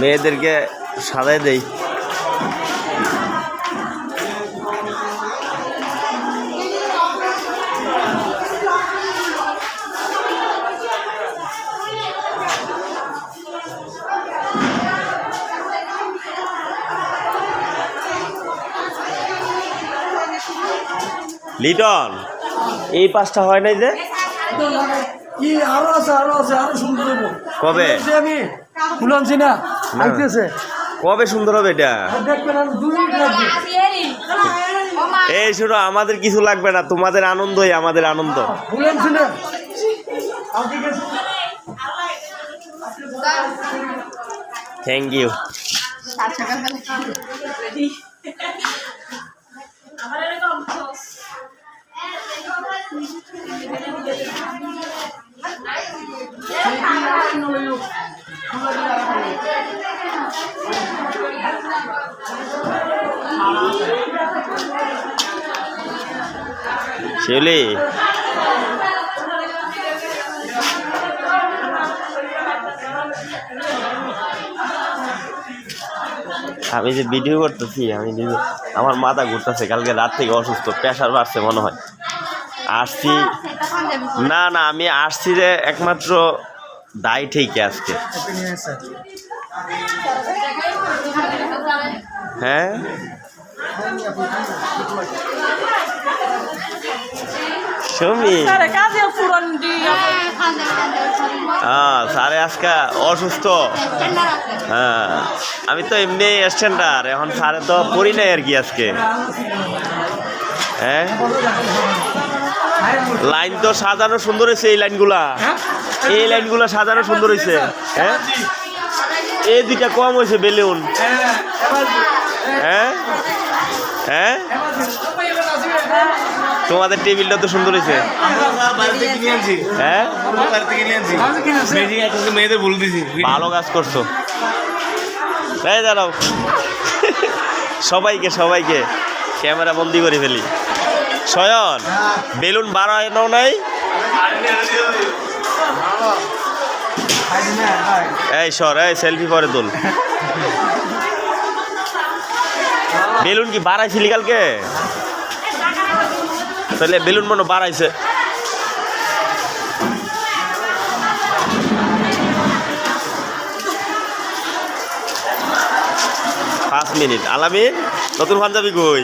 মেয়েদেরকে সাদাই দেই। লিটন। এই পাঁচটা হয় নাই যে? কি আরও আছে আরও আছে আরও সুন্দর হব কবে? না কবে সুন্দর হবে এটা? এই শোনো আমাদের কিছু লাগবে না তোমাদের আনন্দই আমাদের আনন্দ। থ্যাংক ইউ আপনি গেছে। শিউলি। আমি যে ভিডিও করতেছি, আমি আমার মাথা ঘুরতেছে, কালকে রাত থেকে অসুস্থ, প্রেশার বাড়ছে মনে হয়। আসছি না না, আমি আসছি যে একমাত্র দায় ঠিক আজকে। হ্যাঁ? সুমি হ্যাঁ স্যারে আজকে অসুস্থ। হ্যাঁ আমি তো এমনি স্ট্যান্ডার এখন স্যারে তো পড়ি নাই আর কি আজকে। হ্যাঁ? লাইন তো সাজানো সুন্দর হয়েছে এই লাইনগুলা। এই লাইনগুলা সাজানো সুন্দর হয়েছে। হ্যাঁ? এই দুইটা কম হয়েছে বেলুন। হ্যাঁ? হ্যাঁ? তোমাদের টেবিলটা তো সুন্দর হয়েছে। হ্যাঁ? মেয়েদের ভালো কাজ করছ। এই দাঁড়াও। সবাইকে সবাইকে। ক্যামেরা বন্দি করে ফেলি। শয়ন, বেলুন বাড়ানো নাই? এই সর, এই সেলফি পরে তোল। বেলুন কি বাড়াইছিলি কালকে? তাহলে বেলুন মনে বাড়াইছে। পাঁচ মিনিট। আলামিন নতুন পাঞ্জাবি কই?